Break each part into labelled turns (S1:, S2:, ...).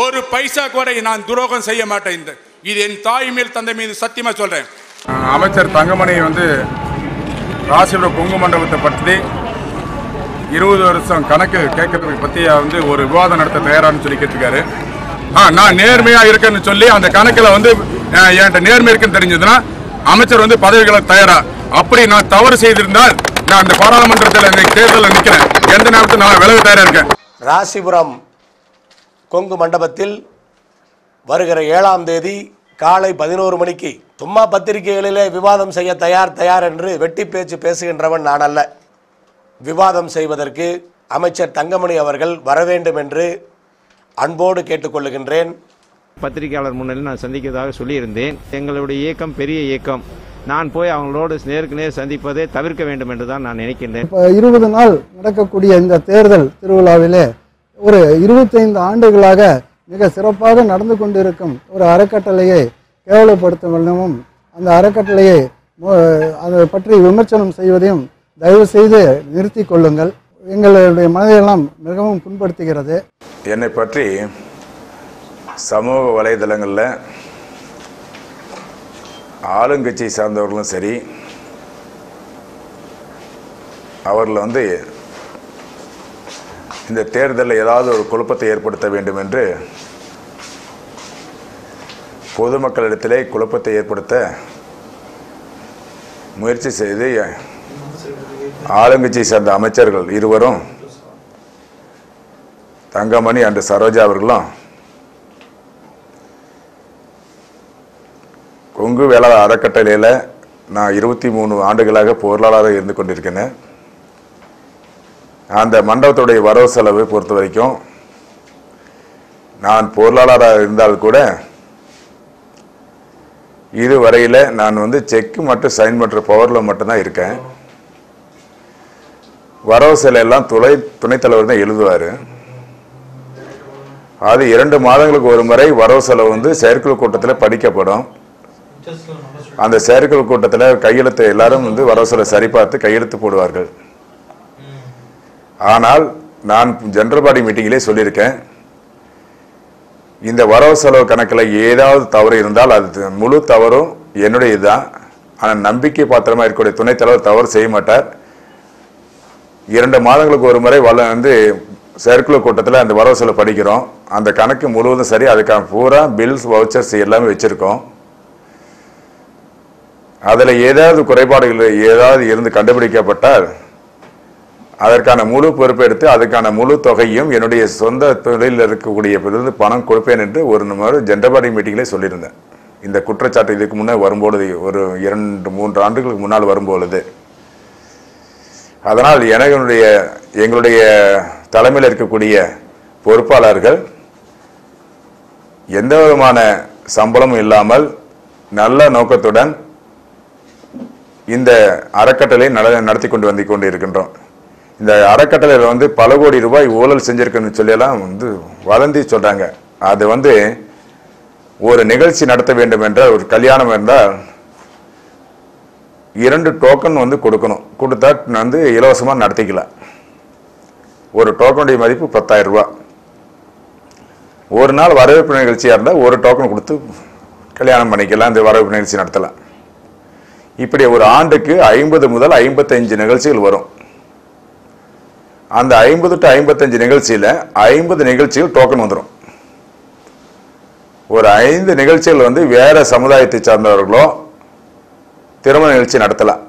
S1: ஒரு பைசா கூட நான் துரோகம் செய்ய மாட்டேன். இந்த இது என் தாய் மேல் தந்தை மீது சத்தியமா சொல்றேன்.
S2: அமைச்சர் தங்கமணி வந்து ராசிபுரம் பொங்கு மண்டபத்தை பற்றி இருபது வருஷம் கணக்கு கேட்கறதுக்கு பற்றி வந்து ஒரு விவாதம் நடத்த தயாரான்னு சொல்லி கேட்டிருக்காரு. ஆ நான் நேர்மையா இருக்கேன்னு சொல்லி அந்த கணக்கில் வந்து என்கிட்ட நேர்மை இருக்குன்னு தெரிஞ்சதுன்னா அமைச்சர் வந்து பதவிகளை தயாரா? அப்படி நான் தவறு செய்திருந்தால் நான் அந்த பாராளுமன்றத்தில் தேர்தலில் நிற்கிறேன் எந்த நேரத்தில் நான் விலக தயாரா இருக்கேன்?
S3: ராசிபுரம் கொங்கு மண்டபத்தில் வருகிற ஏழாம் தேதி காலை பதினோரு மணிக்கு சும்மா பத்திரிகைகளிலே விவாதம் செய்ய தயார் தயார் என்று வெட்டி பேச்சு பேசுகின்றவன் நான் அல்ல. விவாதம் செய்வதற்கு அமைச்சர் தங்கமணி அவர்கள் வர வேண்டும் என்று அன்போடு கேட்டுக்கொள்ளுகின்றேன்.
S4: பத்திரிகையாளர் முன்னிலையில் நான் சந்திக்கிறதாக சொல்லியிருந்தேன். எங்களுடைய இயக்கம் பெரிய இயக்கம். நான் போய் அவங்களோடு நேருக்கு நேர் சந்திப்பதை தவிர்க்க வேண்டும் என்று தான் நான் நினைக்கின்றேன்.
S5: இப்போ இருபது நாள் நடக்கக்கூடிய இந்த தேர்தல் திருவிழாவிலே ஒரு இருபத்தைந்து ஆண்டுகளாக மிக சிறப்பாக நடந்து கொண்டிருக்கும் ஒரு அறக்கட்டளையை கேவலப்படுத்தும் வண்ணமும் அந்த அறக்கட்டளையை அதை பற்றி விமர்சனம் செய்வதையும் தயவு செய்து நிறுத்தி கொள்ளுங்கள். எங்களுடைய மனதையெல்லாம் மிகவும் புண்படுத்துகிறது.
S2: என்னை பற்றி சமூக வலைதளங்களில் ஆளுங்கட்சியை சார்ந்தவர்களும் சரி அவர்கள் வந்து இந்த தேர்தலில் ஏதாவது ஒரு குழப்பத்தை ஏற்படுத்த வேண்டும் என்று பொதுமக்களிடத்திலே குழப்பத்தை ஏற்படுத்த முயற்சி செய்து ஆளுங்கட்சியை சேர்ந்த அமைச்சர்கள் இருவரும் தங்கமணி அன்று சரோஜா அவர்களும் கொங்கு வேளாளர் அறக்கட்டளையில் நான் இருபத்தி மூணு ஆண்டுகளாக பொருளாளராக இருந்து கொண்டிருக்கிறேன். அந்த மண்டபத்துடைய வரவு செலவு பொறுத்த வரைக்கும் நான் பொருளாளராக இருந்தால் கூட இதுவரையில் நான் வந்து செக் மட்டும் சைன் பண்ணுற பவரில் மட்டும்தான் இருக்கேன். வரவு செலையெல்லாம் துணை துணைத்தலைவர் தான் எழுதுவார். அது இரண்டு மாதங்களுக்கு ஒரு முறை வரவு செலவு வந்து செயற்குழு கூட்டத்தில் படிக்கப்படும். அந்த செயற்குழு கூட்டத்தில் கையெழுத்து எல்லாரும் வந்து வரவு செலவு சரிபார்த்து கையெழுத்து போடுவார்கள். ஆனால் நான் ஜெனரல் பாடி மீட்டிங்கிலே சொல்லியிருக்கேன். இந்த வரவு செலவு கணக்கில் ஏதாவது தவறு இருந்தால் அது முழு தவறும் என்னுடைய இதுதான் ஆனால் நம்பிக்கை பாத்திரமாக இருக்கக்கூடிய துணைத் தலைவர் தவறு செய்ய மாட்டார். இரண்டு மாதங்களுக்கு ஒரு முறை வள வந்து செயற்குழு கூட்டத்தில் அந்த வரவு செலவு படிக்கிறோம். அந்த கணக்கு முழுவதும் சரி அதுக்கான பூரா பில்ஸ் வவுச்சர்ஸ் எல்லாமே வச்சுருக்கோம். அதில் ஏதாவது குறைபாடுகள் ஏதாவது இருந்து கண்டுபிடிக்கப்பட்டால் அதற்கான முழு பொறுப்பெடுத்து அதுக்கான முழு தொகையும் என்னுடைய சொந்த தொழிலில் இருக்கக்கூடிய இருந்து பணம் கொடுப்பேன் என்று ஒரு முறை ஜெண்டபாடி மீட்டிங்கிலே சொல்லியிருந்தேன். இந்த குற்றச்சாட்டு இதுக்கு முன்னே வரும்பொழுது ஒரு இரண்டு மூன்று ஆண்டுகளுக்கு முன்னால் வரும்பொழுது. அதனால் எனக்குடைய எங்களுடைய தலைமையில் இருக்கக்கூடிய பொறுப்பாளர்கள் எந்த விதமான சம்பளமும் இல்லாமல் நல்ல நோக்கத்துடன் இந்த அறக்கட்டளை நட நடத்தி கொண்டு வந்து கொண்டு இருக்கின்றோம் இந்த அறக்கட்டளையில் வந்து பல கோடி ரூபாய் ஊழல் செஞ்சிருக்குன்னு சொல்லியெல்லாம் வந்து வதந்தி சொல்கிறாங்க அது வந்து ஒரு நிகழ்ச்சி நடத்த வேண்டும் என்றால் ஒரு கல்யாணம் இருந்தால் இரண்டு டோக்கன் வந்து கொடுக்கணும். கொடுத்தா வந்து இலவசமாக நடத்திக்கலாம். ஒரு டோக்கனுடைய மதிப்பு பத்தாயிரம் ரூபா ஒரு நாள் வரவேற்பு நிகழ்ச்சியாக இருந்தால் ஒரு டோக்கன் கொடுத்து கல்யாணம் பண்ணிக்கலாம். இந்த வரவேற்பு நிகழ்ச்சி நடத்தலாம். இப்படி ஒரு ஆண்டுக்கு ஐம்பது முதல் ஐம்பத்தஞ்சு நிகழ்ச்சிகள் வரும். அந்த ஐம்பது டு ஐம்பத்தஞ்சு நிகழ்ச்சியில் ஐம்பது நிகழ்ச்சிகள் டோக்கன் வந்துடும் ஒரு ஐந்து நிகழ்ச்சிகள் வந்து வேறு சமுதாயத்தை சார்ந்தவர்களோ திருமண நிகழ்ச்சி நடத்தலாம்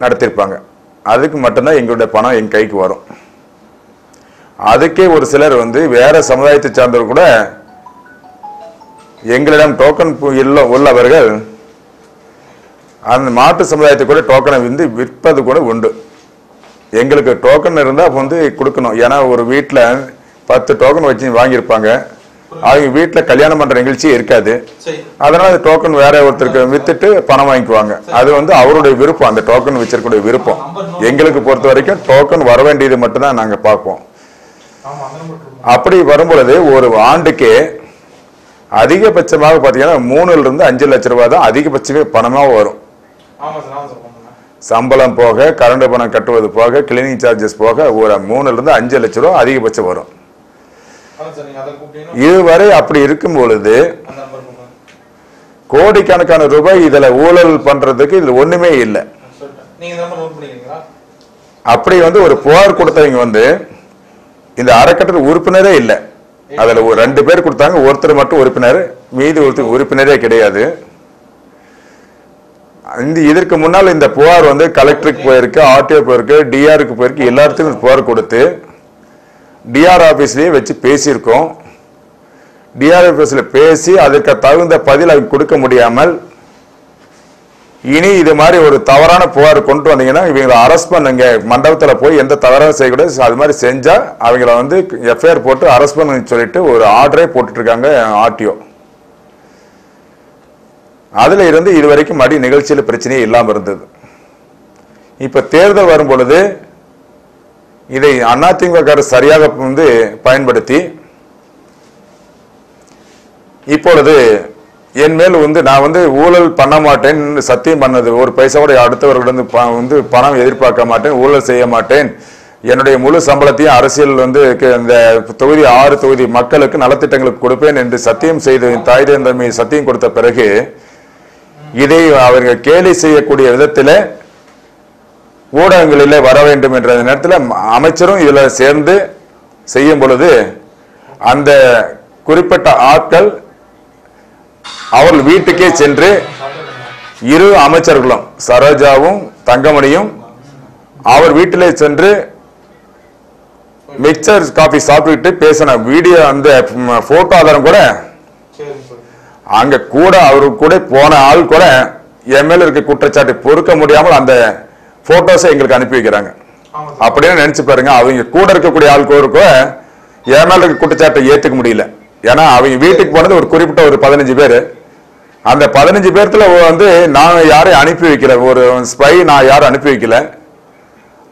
S2: நடத்தியிருப்பாங்க அதுக்கு மட்டும்தான் எங்களுடைய பணம் என் கைக்கு வரும். அதுக்கே ஒரு சிலர் வந்து வேறு சமுதாயத்தை சார்ந்தவர் கூட எங்களிடம் டோக்கன் இல்ல உள்ளவர்கள் அந்த மாட்டு சமுதாயத்தை கூட டோக்கனை வந்து விற்பது கூட உண்டு. எங்களுக்கு டோக்கன் இருந்தால் அப்போ வந்து கொடுக்கணும். ஏன்னா ஒரு வீட்டில் பத்து டோக்கன் வச்சு வாங்கியிருப்பாங்க. அவங்க வீட்டில் கல்யாணம் பண்ணுற நிகழ்ச்சியே இருக்காது. அதனால அந்த டோக்கன் வேற ஒருத்தருக்கு வித்துட்டு பணம் வாங்கிக்குவாங்க. அது வந்து அவருடைய விருப்பம். அந்த டோக்கன் வச்சிருக்கக்கூடிய விருப்பம். எங்களுக்கு பொறுத்த வரைக்கும் டோக்கன் வர வேண்டியது மட்டும்தான் நாங்கள் பார்ப்போம். அப்படி வரும்பொழுது ஒரு ஆண்டுக்கே அதிகபட்சமாக பார்த்தீங்கன்னா மூணுல இருந்து அஞ்சு லட்ச ரூபாய் தான் அதிகபட்சமே பணமாக வரும். சம்பளம் போக கரண்ட் பணம் கட்டுவது போக கிளீனிங் சார்ஜஸ் போக ஒரு மூணுல இருந்து அஞ்சு லட்ச ரூபா அதிகபட்சம் வரும். இதுவரை அப்படி இருக்கும் பொழுது கோடிக்கணக்கான ரூபாய் இதுல ஊழல் பண்றதுக்கு இதுல ஒண்ணுமே இல்லை. அப்படி வந்து ஒரு புகார் கொடுத்தவங்க வந்து இந்த அறக்கட்டளை உறுப்பினரே இல்லை. அதுல ஒரு ரெண்டு பேர் கொடுத்தாங்க ஒருத்தர் மட்டும் உறுப்பினர் மீதி ஒருத்தர் உறுப்பினரே கிடையாது. இந்த இதற்கு முன்னால் இந்த புகார் வந்து கலெக்டருக்கு போயிருக்கு ஆர்டிஓ போயிருக்கு டிஆருக்கு போயிருக்கு எல்லாத்துக்கும் புகார் கொடுத்து டிஆர் ஆஃபீஸ்லேயே வச்சு பேசியிருக்கோம். டிஆர் ஆஃபீஸில் பேசி அதற்கு தகுந்த பதில் அவங்க கொடுக்க முடியாமல் இனி இது மாதிரி ஒரு தவறான புகார் கொண்டு வந்தீங்கன்னா இவங்களை அரெஸ்ட் பண்ணுங்க. மண்டபத்தில் போய் எந்த தவறாக செய்யக்கூடாது அது மாதிரி செஞ்சால் அவங்கள வந்து எஃப்ஐஆர் போட்டு அரெஸ்ட் பண்ணுன்னு சொல்லிட்டு ஒரு ஆர்டரே போட்டுட்ருக்காங்க ஆர்டிஓ. அதில் இருந்து இதுவரைக்கும் மடி நிகழ்ச்சியில் பிரச்சனையே இல்லாமல் இருந்தது. இப்ப தேர்தல் வரும் பொழுது இதை அதிமுக சரியாக வந்து பயன்படுத்தி இப்பொழுது என் மேல் வந்து நான் வந்து ஊழல் பண்ண மாட்டேன் சத்தியம் பண்ணது. ஒரு பைசாவோட அடுத்தவர்களிடம் வந்து பணம் எதிர்பார்க்க மாட்டேன் ஊழல் செய்ய மாட்டேன். என்னுடைய முழு சம்பளத்தையும் அரசியல் வந்து இந்த தொகுதி ஆறு தொகுதி மக்களுக்கு நலத்திட்டங்களுக்கு கொடுப்பேன் என்று சத்தியம் செய்து தாய் தந்தமையை சத்தியம் கொடுத்த பிறகு இதை அவர்கள் கேலி செய்யக்கூடிய விதத்தில் ஊடகங்களில் வர வேண்டும் என்ற நேரத்தில் அமைச்சரும் இதில் சேர்ந்து செய்யும் பொழுது அந்த குறிப்பிட்ட ஆட்கள் அவர்கள் வீட்டுக்கே சென்று இரு அமைச்சர்களும் சரோஜாவும் தங்கமணியும் அவர் வீட்டிலே சென்று மிக்சர் காஃபி சாப்பிட்டுட்டு பேசின வீடியோ அந்த போட்டோ ஆதாரம் கூட அங்க கூட அவரு கூட போன ஆள் கூட என் மேல இருக்க குற்றச்சாட்டை பொறுக்க முடியாமல் அந்த போட்டோஸை எங்களுக்கு அனுப்பி வைக்கிறாங்க. அப்படின்னு நினைச்சு பாருங்க அவங்க கூட இருக்கக்கூடிய ஆள் கூட என் மேல இருக்க குற்றச்சாட்டை ஏத்துக்க முடியல. ஏன்னா அவங்க வீட்டுக்கு போனது ஒரு குறிப்பிட்ட ஒரு பதினஞ்சு பேர். அந்த பதினஞ்சு பேர்த்துல வந்து நான் யாரையும் அனுப்பி வைக்கல. ஒரு ஸ்பை நான் யாரும் அனுப்பி வைக்கல.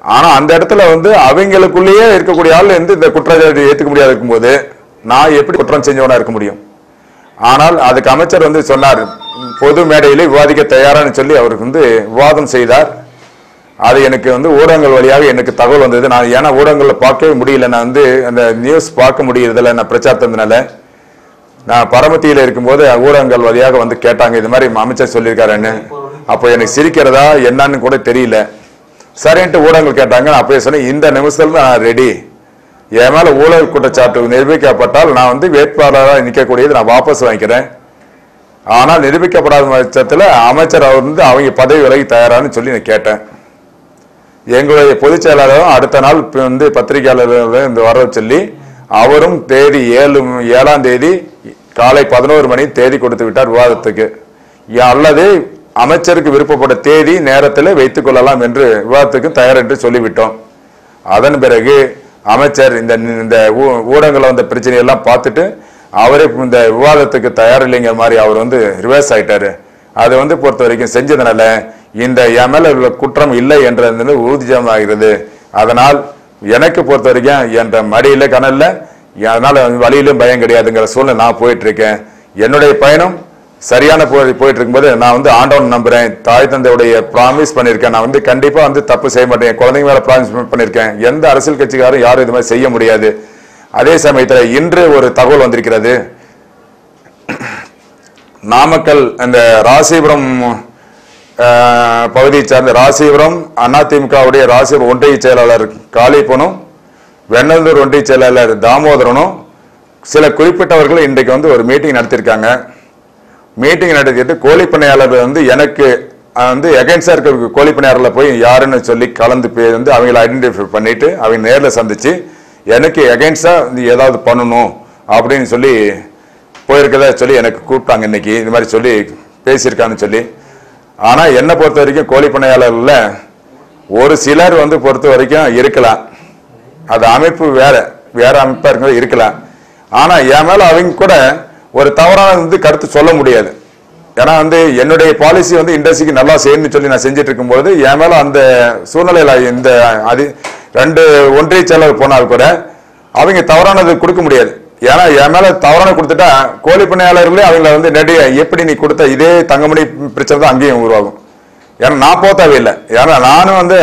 S2: ஆனா அந்த இடத்துல வந்து அவங்களுக்குள்ளேயே இருக்கக்கூடிய ஆள் வந்து இந்த குற்றச்சாட்டை ஏத்துக்க முடியாது இருக்கும்போது நான் எப்படி குற்றம் செஞ்சவனா இருக்க முடியும்? ஆனால் அதுக்கு அமைச்சர் வந்து சொன்னார் பொது மேடையில் விவாதிக்க தயாரான்னு சொல்லி அவருக்கு வந்து விவாதம் செய்தார். அது எனக்கு வந்து ஊடகங்கள் வழியாக எனக்கு தகவல் வந்தது. நான் ஏன்னா ஊடகங்களில் பார்க்கவே முடியல. நான் வந்து அந்த நியூஸ் பார்க்க முடியறதில்ல. நான் பிரச்சாரத்தினால நான் பரமத்தியில் இருக்கும்போது ஊடகங்கள் வழியாக வந்து கேட்டாங்க. இது மாதிரி அமைச்சர் சொல்லியிருக்காருன்னு. அப்போ எனக்கு சிரிக்கிறதா என்னன்னு கூட தெரியல. சரின்ட்டு ஊடகங்கள் கேட்டாங்க. நான் அப்பயே சொன்னேன் இந்த நிமிஷத்தில் நான் ரெடி என் மேல ஊழல் குற்றச்சாட்டு நிரூபிக்கப்பட்டால் நான் வந்து வேட்பாளராக நிற்கக்கூடியது நான் வாபஸ் வாங்கிக்கிறேன். ஆனால் நிரூபிக்கப்படாத பட்சத்தில் அமைச்சர் அவர் வந்து அவங்க பதவி விலகி தயாரான்னு சொல்லி நான் கேட்டேன். எங்களுடைய பொதுச் செயலாளரும் அடுத்த நாள் வந்து பத்திரிகையாளர்களை இந்த வர சொல்லி அவரும் தேதி ஏழு ஏழாம் தேதி காலை பதினோரு மணி தேதி கொடுத்து விட்டார் விவாதத்துக்கு. அல்லது அமைச்சருக்கு விருப்பப்பட்ட தேதி நேரத்தில் வைத்துக் கொள்ளலாம் என்று விவாதத்துக்கு தயார் என்று சொல்லிவிட்டோம். அதன் பிறகு அமைச்சர் இந்த இந்த ஊ- வந்த பிரச்சனையெல்லாம் பார்த்துட்டு அவரே இந்த விவாதத்துக்கு தயார் இல்லைங்கிற மாதிரி அவர் வந்து ரிவர்ஸ் ஆயிட்டாரு. அது வந்து பொறுத்த வரைக்கும் செஞ்சதுனால இந்த என் உள்ள குற்றம் இல்லை என்றது ஆகிறது அதனால் எனக்கு பொறுத்த வரைக்கும் என்ற மடியில் கனல்ல அதனால் வழியிலும் பயம் கிடையாதுங்கிற சூழ்நிலை நான் போயிட்டு இருக்கேன். என்னுடைய பயணம் சரியான போயிட்டு இருக்கும்போது நான் வந்து ஆண்டவன் நம்புறேன். தாய் தந்தையுடைய ப்ராமிஸ் பண்ணியிருக்கேன். நான் வந்து கண்டிப்பாக வந்து தப்பு செய்ய மாட்டேன். குழந்தைங்க மேலே ப்ராமிஸ் பண்ணியிருக்கேன். எந்த அரசியல் கட்சிக்காரும் யாரும் இது மாதிரி செய்ய முடியாது. அதே சமயத்தில் இன்று ஒரு தகவல் வந்திருக்கிறது. நாமக்கல் அந்த ராசிபுரம் பகுதியை சார்ந்த ராசிபுரம் அதிமுகவுடைய ராசிபுரம் ஒன்றிய செயலாளர் காளிப்பனும் வெண்ணந்தூர் ஒன்றிய செயலாளர் தாமோதரனும் சில குறிப்பிட்டவர்கள் இன்றைக்கு வந்து ஒரு மீட்டிங் நடத்தியிருக்காங்க. மீட்டிங் நடத்திட்டு கோழிப்பண்ணையாளர் வந்து எனக்கு வந்து எகென்ஸ்டா இருக்க கோழிப்பண்ணையாளர்ல போய் யாருன்னு சொல்லி கலந்து போய் வந்து அவங்கள ஐடென்டிஃபை பண்ணிட்டு அவங்க நேரில் சந்திச்சு எனக்கு எகென்ஸ்டா ஏதாவது பண்ணணும் அப்படின்னு சொல்லி போயிருக்கதா சொல்லி எனக்கு கூப்பிட்டாங்க இன்னைக்கு. இந்த மாதிரி சொல்லி பேசியிருக்கான்னு சொல்லி. ஆனால் என்னை பொறுத்த வரைக்கும் கோழிப்பண்ணையாளர்ல ஒரு சிலர் வந்து பொறுத்த வரைக்கும் இருக்கலாம். அது அமைப்பு வேற வேற அமைப்பா இருக்கிறது இருக்கலாம். ஆனால் என் மேல அவங்க கூட ஒரு தவறான வந்து கருத்து சொல்ல முடியாது. ஏன்னா வந்து என்னுடைய பாலிசி வந்து இண்டஸ்ட்ரிக்கு நல்லா செய்யணும்னு சொல்லி நான் செஞ்சுட்டு இருக்கும்போது என் மேலே அந்த சூழ்நிலையில் இந்த அது ரெண்டு ஒன்றிய செயலர் போனால் கூட அவங்க தவறானது கொடுக்க முடியாது. ஏன்னா என் மேலே தவறான கொடுத்துட்டா கோழி பணியாளர்களே அவங்கள வந்து நெடிய எப்படி நீ கொடுத்த இதே தங்கமணி பிரச்சனை தான் அங்கேயும் உருவாகும். ஏன்னா நான் போக தேவையில்லை ஏன்னா நானும் வந்து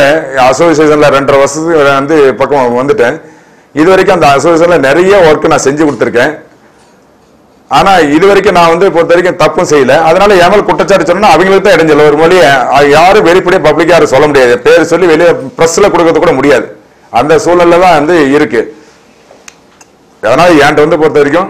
S2: அசோசியேஷனில் ரெண்டரை வருஷத்துக்கு வந்து பக்கம் வந்துட்டேன். இது வரைக்கும் அந்த அசோசியேஷனில் நிறைய ஒர்க் நான் செஞ்சு கொடுத்துருக்கேன். ஆனா இது வரைக்கும் நான் வந்து பொறுத்த வரைக்கும் தப்பும் செய்யல. அதனால என் குற்றச்சாட்டு சொன்னா அவங்களுக்கு தான் இடைஞ்சல் ஒரு மொழியை யாரும் வெளிப்படையா பப்ளிக் யாரும் சொல்ல முடியாது. பேர் சொல்லி வெளியே பிரஸ்ல கொடுக்கறது கூட முடியாது. அந்த சூழல்ல தான் வந்து இருக்கு. அதனால என்கிட்ட வந்து பொறுத்த வரைக்கும்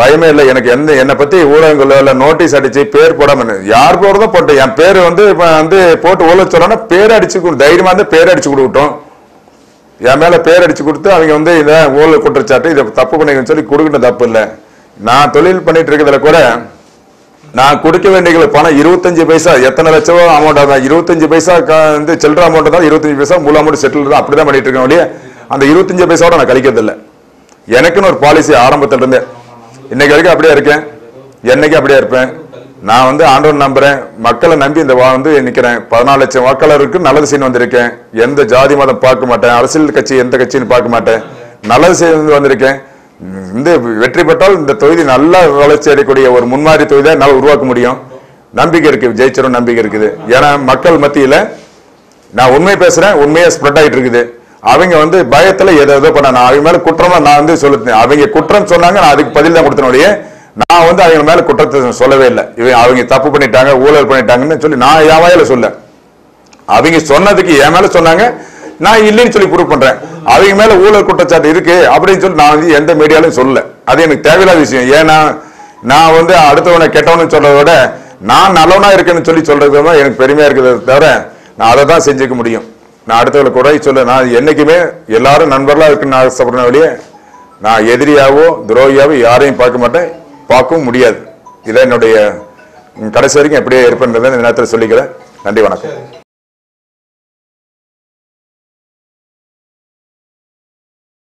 S2: பயமே இல்லை. எனக்கு எந்த என்னை பத்தி ஊடகங்கள்ல நோட்டீஸ் அடிச்சு பேர் போடாம யார் போறதோ போட்டு என் பேர் வந்து இப்போ வந்து போட்டு ஊழ சொல்லணும்னா பேர் அடிச்சு கொடு தைரியமா இருந்து பேர் அடிச்சு கொடுக்கட்டும். என் மேல பேர் அடிச்சு கொடுத்து அவங்க வந்து இதை ஊழல் குற்றச்சாட்டு இதை தப்பு பண்ணிக்கன்னு சொல்லி கொடுக்கணும் தப்பு இல்லை. நான் தொழில் பண்ணிட்டு இருக்கிறதுல கூட நான் கொடுக்க வேண்டிய பணம் இருபத்தஞ்சு பைசா எத்தனை லட்சம் அமௌண்ட் ஆகும் இருபத்தஞ்சு பைசா க- வந்து சில்லற அமௌண்ட் தான் இருபத்தஞ்சு பைசா முழு அமௌண்ட் செட்டில் தான் அப்படிதான் பண்ணிட்டு இருக்கேன் ஒழிய அந்த இருபத்தஞ்சு பைசாவோட நான் கழிக்கிறது எனக்குன்னு ஒரு பாலிசி ஆரம்பத்தில் இருந்தேன் இன்னைக்கு வரைக்கும் அப்படியே இருக்கேன். என்னைக்கு அப்படியே இருப்பேன். நான் வந்து ஆண்டவன் நம்புறேன். மக்களை நம்பி இந்த வா- வந்து நிற்கிறேன் பதினாலு லட்சம் வாக்காளருக்கு நல்லது செய்யணும் வந்திருக்கேன். எந்த ஜாதி மதம் பார்க்க மாட்டேன். அரசியல் கட்சி எந்த கட்சின்னு பார்க்க மாட்டேன். நல்லது செய்ய வந்திருக்கேன். இந்த வெற்றி பெற்றால் இந்த தொகுதி நல்ல வளர்ச்சி அடையக்கூடிய ஒரு முன்மாதிரி தொகுதியை என்னால் உருவாக்க முடியும். நம்பிக்கை இருக்கு ஜெயிச்சிரும் நம்பிக்கை இருக்குது. ஏன்னா மக்கள் மத்தியில் நான் உண்மை பேசுறேன் உண்மையாக ஸ்ப்ரெட் ஆகிட்டு இருக்குது. அவங்க வந்து பயத்தில் எதை எதோ பண்ண நான் அவங்க மேலே குற்றமாக நான் வந்து சொல்லுறேன் அவங்க குற்றம் சொன்னாங்க நான் அதுக்கு பதில் தான் கொடுத்தனோடைய நான் வந்து அவங்க மேலே குற்றத்தை சொல்லவே இல்லை. இவன் அவங்க தப்பு பண்ணிட்டாங்க ஊழல் பண்ணிட்டாங்கன்னு சொல்லி நான் என் வாயில சொல்ல. அவங்க சொன்னதுக்கு என் மேலே சொன்னாங்க நான் இல்லைன்னு சொல்லி ப்ரூவ் பண்றேன். அவங்க மேல ஊழல் குற்றச்சாட்டு இருக்கு அப்படின்னு சொல்லி நான் வந்து எந்த மீடியாலையும் சொல்லல. அது எனக்கு தேவையில்லாத விஷயம். ஏன்னா நான் வந்து அடுத்தவனை கெட்டவனு சொல்றதை விட நான் நல்லவனா இருக்கேன்னு சொல்லி சொல்றது தான் எனக்கு பெருமையா இருக்கிறத தவிர நான் அதை தான் செஞ்சுக்க முடியும். நான் அடுத்தவளை குறை சொல்ல நான் என்னைக்குமே எல்லாரும் நண்பர்களா இருக்குன்னு ஆசைப்படுற வழியே நான் எதிரியாவோ துரோகியாவோ யாரையும் பார்க்க மாட்டேன். பார்க்கவும் முடியாது. இதான் என்னுடைய கடைசி வரைக்கும் எப்படியே இருப்பேன்றதை இந்த நேரத்தில் சொல்லிக்கிறேன். நன்றி வணக்கம்.